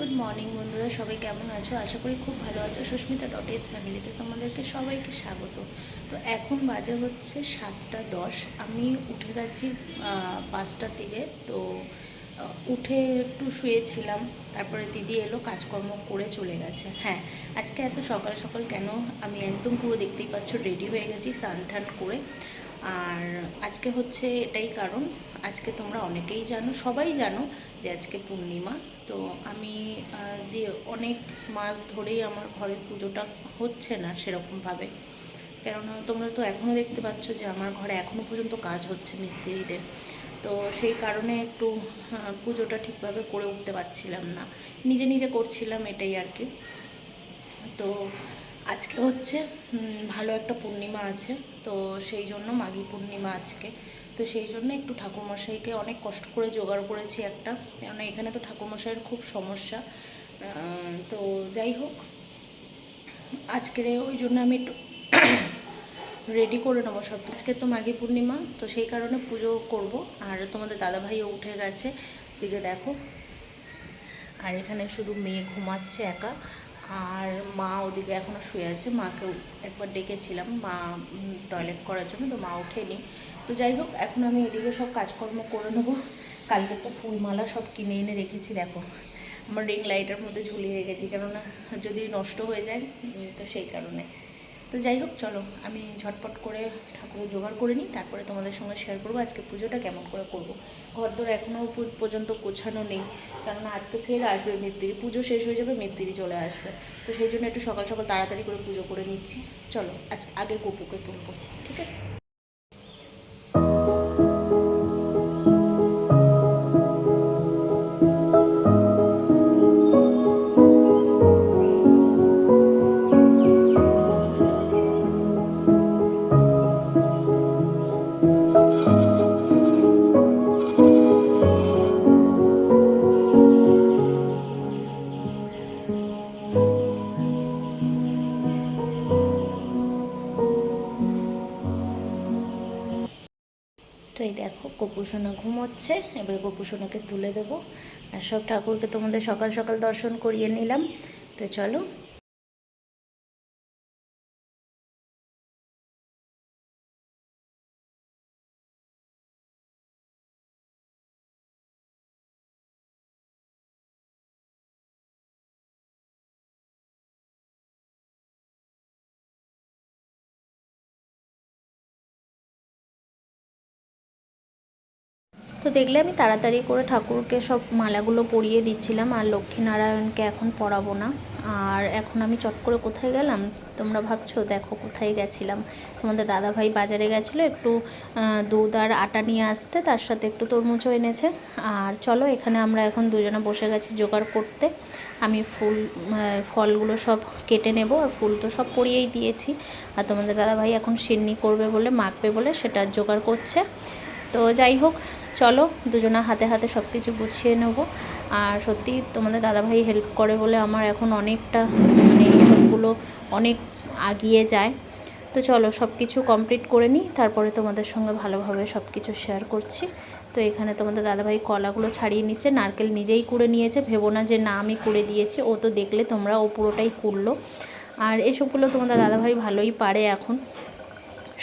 Good morning বন্ধুরা। সবাই কেমন আছো? আশা করি খুব ভালো আছো। সুস্মিতা ডট এস ফ্যামিলিতে তোমাদেরকে সবাইকে স্বাগত। তো এখন বাজে হচ্ছে সাতটা দশ। আমি উঠে গেছি পাঁচটার দিকে। তো উঠে একটু শুয়েছিলাম। তারপরে দিদি এলো, কাজকর্ম করে চলে গেছে। হ্যাঁ আজকে এত সকাল সকাল কেন? আমি একদম পুরো দেখতেই পাচ্ছ রেডি হয়ে গেছি স্নান করে। আর আজকে হচ্ছে এটাই কারণ। আজকে তোমরা অনেকেই জানো সবাই জানো যে আজকে পূর্ণিমা। তো আমি আহ, যে অনেক মাস ধরেই আমার ঘরে পুজোটা হচ্ছে না সেরকমভাবে। কেননা তোমরা তো এখনও দেখতে পাচ্ছ যে আমার ঘরে এখনও পর্যন্ত কাজ হচ্ছে মিস্ত্রিদের। তো সেই কারণে একটু পুজোটা ঠিকভাবে করে উঠতে পারছিলাম না। নিজে নিজে করছিলাম এটাই আর কি। তো আজকে হচ্ছে ভালো একটা পূর্ণিমা আছে, তো সেই জন্য মাঘী পূর্ণিমা আজকে। তো সেই জন্য একটু ঠাকুরমশাইকে অনেক কষ্ট করে জোগাড় করেছি একটা, কেননা এখানে তো ঠাকুরমশাইয়ের খুব সমস্যা। তো যাই হোক, আজকের ওই জন্য আমি একটু রেডি করে নেব সব। আজকে তো মাঘী পূর্ণিমা, তো সেই কারণে পুজো করব। আর তোমাদের দাদাভাইও উঠে গেছে, দিকে দেখো। আর এখানে শুধু মেয়ে ঘুমাচ্ছে একা। আর মা ওদিকে এখনও শুয়ে আছে। মাকে একবার ডেকেছিলাম। মা টয়লেট করার জন্য, তো মা ওঠেনি। তো যাই হোক, এখন আমি এদিকে সব কাজকর্ম করে নেব। কালকে তো ফুলমালা সব কিনে এনে রেখেছি, দেখো। আমার রিং লাইটের মধ্যে ঝুলিয়ে রেখেছি, কেননা যদি নষ্ট হয়ে যায় তো সেই কারণে। তো যাই হোক, চলো, আমি ঝটপট করে ঠাকুর জোগাড় করে নিই, তারপরে তোমাদের সঙ্গে শেয়ার করব আজকে পুজোটা কেমন করে করব। ঘর দর এখনও পর্যন্ত গোছানো নেই, কেননা আজকে ফের আসবে মিস্ত্রি, পুজো শেষ হয়ে যাবে, মিস্ত্রি চলে আসবে। তো সেই জন্য একটু সকাল সকাল তাড়াতাড়ি করে পুজো করে নিচ্ছি। চলো, আজ আগে গোপুকে তুলবো, ঠিক আছে? তো এই দেখো গোপুসোনা ঘুমোচ্ছে। এবার গোপুসোনাকে তুলে দেবো। আর সব ঠাকুরকে তোমাদের সকাল সকাল দর্শন করিয়ে নিলাম। তো চলো তো দেখলে আমি তাড়াতাড়ি করে ঠাকুরকে সব মালাগুলো পরিয়ে দিচ্ছিলাম আর লক্ষ্মীনারায়ণকে এখন পরাবো না। আর এখন আমি চট করে কোথায় গেলাম? তোমরা ভাবছ, দেখো কোথায় গেছিলাম। তোমাদের দাদাভাই বাজারে গেছিল একটু দুধ আর আটা নিয়ে আসতে, তার সাথে একটু তরমুজও এনেছে। আর চলো, এখানে আমরা এখন দুজনে বসে গেছি জোগাড় করতে। আমি ফুল ফলগুলো সব কেটে নেব, আর ফুল তো সব পরিয়েই দিয়েছি। আর তোমাদের দাদাভাই এখন সিন্নি করবে বলে, মাখবে বলে সেটা জোগাড় করছে। তো যাই হোক চলো, দুজনা হাতে হাতে সব কিছু গুছিয়ে নেব। আর সত্যি তোমাদের দাদাভাই হেল্প করে বলে আমার এখন অনেকটা মানে এই সবগুলো অনেক আগিয়ে যায়। তো চলো সব কিছু কমপ্লিট করে নিই, তারপরে তোমাদের সঙ্গে ভালোভাবে সব কিছু শেয়ার করছি। তো এখানে তোমাদের দাদাভাই কলাগুলো ছাড়িয়ে নিচ্ছে, নারকেল নিজেই কুড়ে নিয়েছে। ভেবো না যে না আমি কুড়ে দিয়েছি, ও তো দেখলে তোমরা ও পুরোটাই কুড়লো। আর এসবগুলো তোমাদের দাদাভাই ভালোই পারে এখন।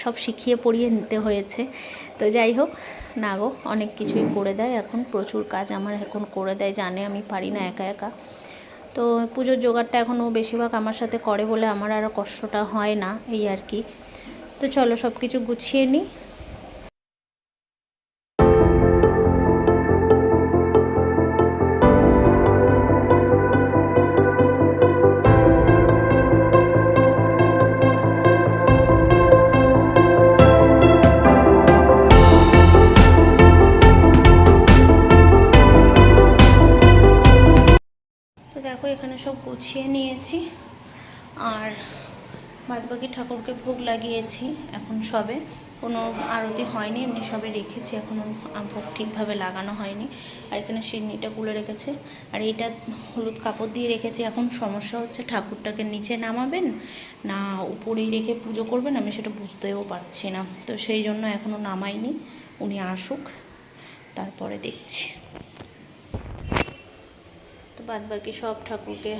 সব শিখিয়ে পড়িয়ে নিতে হয়েছে। তো যাই হোক না গো, অনেক কিছুই করে দেয় এখন, প্রচুর কাজ আমার এখন করে দেয়, জানে আমি পারি না একা একা। তো পুজোর জোগাড়টা এখন ও বেশিরভাগ আমার সাথে করে বলে আমার আরও কষ্টটা হয় না, এই আর কি। তো চলো সব কিছু গুছিয়ে নিই এখানে সব গুছিয়ে নিয়েছি। আর বাদবাকি ঠাকুরকে ভোগ লাগিয়েছি এখন সবে। কোনো আরতি হয়নি, এমনি সবে রেখেছি এখনও ভোগ ঠিকভাবে লাগানো হয়নি। আর এখানে সিন্নিটা গুলে রেখেছে। আর এইটা হলুদ কাপড় দিয়ে রেখেছি। এখন সমস্যা হচ্ছে ঠাকুরটাকে নিচে নামাবেন, না উপরেই রেখে পুজো করবেন, আমি সেটা বুঝতেও পারছি না। তো সেই জন্য এখনও নামাইনি, উনি আসুক, তারপরে দেখছি। বাদ বাকি সব ঠাকুরকে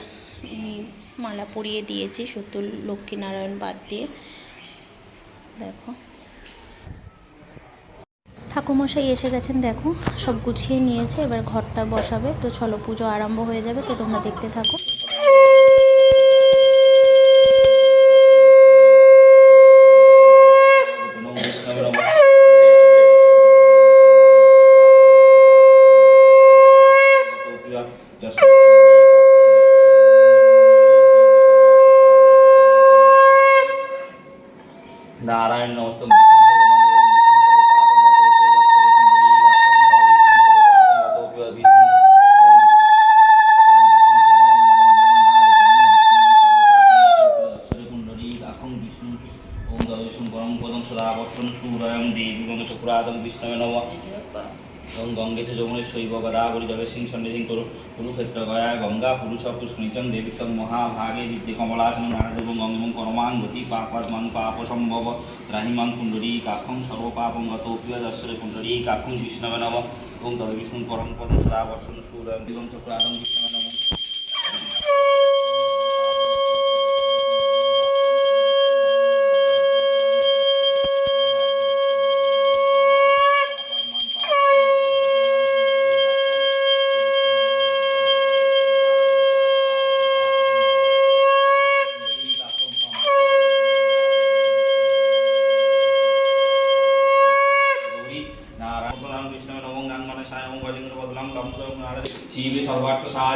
মালা পরিয়ে দিয়েছি শুধু লক্ষ্মীনারায়ণ বাদ দিয়ে। দেখো। ঠাকুরমশাই এসে গেছেন, দেখো, সব গুছিয়ে নিয়েছে, এবার ঘরটা বসাবে। তো চলো পুজো আরম্ভ হয়ে যাবে, তো তোমরা দেখতে থাকো। বর্ষণ সুরয়ম দেবী গঙ্গ চক্রাদম বিষ্ণবে নম। ওম গঙ্গেতে যমুনেশ্বৈব গদাবরী জলে সিং সন্নিধিং করু কুরুক্ষেত্র গয়া, গঙ্গা পুরুষ পুষ্কৃতম দেবীতম মহাভাগে বিদ্যে কমলাসন নারদেবং গঙ্গম করমাং গতি পাপর্মাং পাপ সম্ভব ত্রাহিমাং, কুণ্ডলী, কাক্ষং, সর্বপাপং, গত প্রিয় দর্শনে কুণ্ডলী, কাক্ষং বিষ্ণবে নম। ওম তদ বিষ্ণু পরম পদম সদা বর্ষণ সুরয়ম দিগম চক্রাদম বিষ্ণবে নম।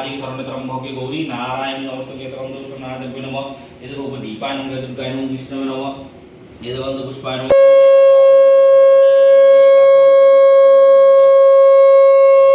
आदि सर्वत्रम भोगे गौरी नारायण नमस्ते त्रम नारायण नम यदि दीपाय नम दुर्गाय नम विष्णवे नम यदि पुष्पाय नम